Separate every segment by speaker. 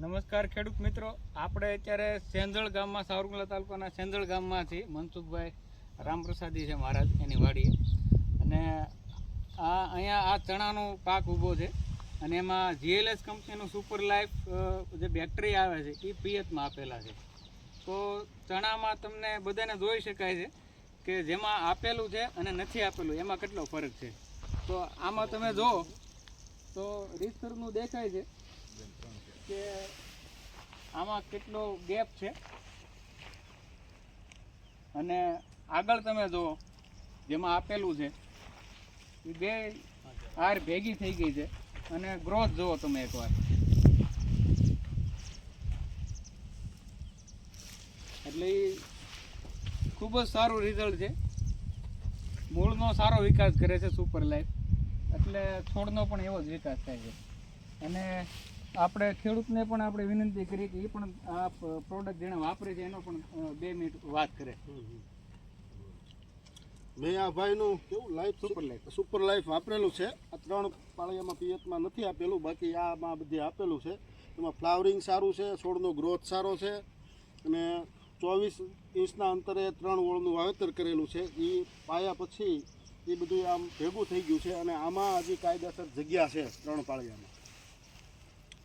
Speaker 1: નમસ્કાર ખેડૂત મિત્રો. આપણે અત્યારે સેંજળ ગામમાં, સાવરકુંડલા તાલુકાના સેંજળ ગામમાં છીએ. મનસુખભાઈ રામપ્રસાદી છે મહારાજ, એની વાડીએ. અને આ અહીંયા આ ચણાનો પાક ઊભો છે. અને એમાં જીએલએસ કંપનીનું સુપર લાઈફ જે બેટરી આવે છે, એ પિયતમાં આપેલા છે. તો ચણામાં તમને બધાને જોઈ શકાય છે કે જેમાં આપેલું છે અને નથી આપેલું, એમાં કેટલો ફરક છે. તો આમાં તમે જુઓ. તો રીતસરનું દેખાય છે કે આમાં કેટલો ગેપ છે? અને આગળ તમે જુઓ, જેમાં આપેલું છે, એ બે હાર ભેગી થઈ ગઈ છે. અને ગ્રોથ જુઓ તમે એકવાર. એટલે એ ખૂબ જ સારું રિઝલ્ટ છે. મૂળનો સારો વિકાસ કરે છે સુપર લાઈફ એટલે છોડનો પણ એવો જ વિકાસ થાય છે. અને આપણે ખેડૂતને પણ આપણે વિનંતી કરી કે એ પણ આ પ્રોડક્ટ જેણે વાપરે છે એનો પણ બે મિનિટ વાત કરે.
Speaker 2: મેં આ ભાઈનું કેવું life
Speaker 1: super life
Speaker 2: super life વાપરેલું છે. આ ત્રણ પાળિયામાં પિયતમાં નથી આપેલું, બાકી આમાં બધી આપેલું છે. એમાં ફ્લાવરિંગ સારું છે, છોડનો ગ્રોથ સારો છે. અને ચોવીસ ઇંચના અંતરે ત્રણ ઓળનું વાવેતર કરેલું છે. એ પાયા પછી એ બધું આમ ભેગું થઈ ગયું છે અને આમાં હજી કાયદેસર જગ્યા છે ત્રણ પાળિયામાં.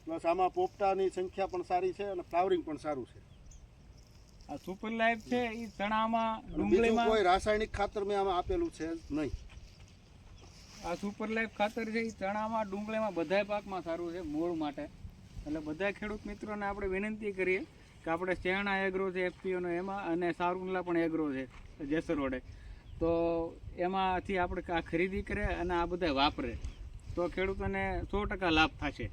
Speaker 2: પ્લસ આમાં પોપટાની સંખ્યા પણ સારી છે અને ફ્લાવરિંગ પણ સારું છે.
Speaker 1: આ સુપર લાઈફ છે એ ચણામાં ડુંગળીમાં?
Speaker 2: કોઈ રાસાયણિક ખાતર મેં આમાં આપેલું છે નહીં.
Speaker 1: આ સુપર લાઈફ ખાતર છે એ ચણામાં ડુંગળીમાં બધાય પાકમાં સારું છે મૂળ માટે. એટલે બધા ખેડૂત મિત્રોને આપણે વિનંતી કરીએ કે આપણે ચેણા એગ્રો છે એફપીઓનો એમાં અને સારુંલા પણ એગ્રો છે જેસર રોડે તો એમાંથી આપણે આ ખરીદી કરે અને આ બધા વાપરે. તો ખેડૂતોને સો ટકા લાભ થશે.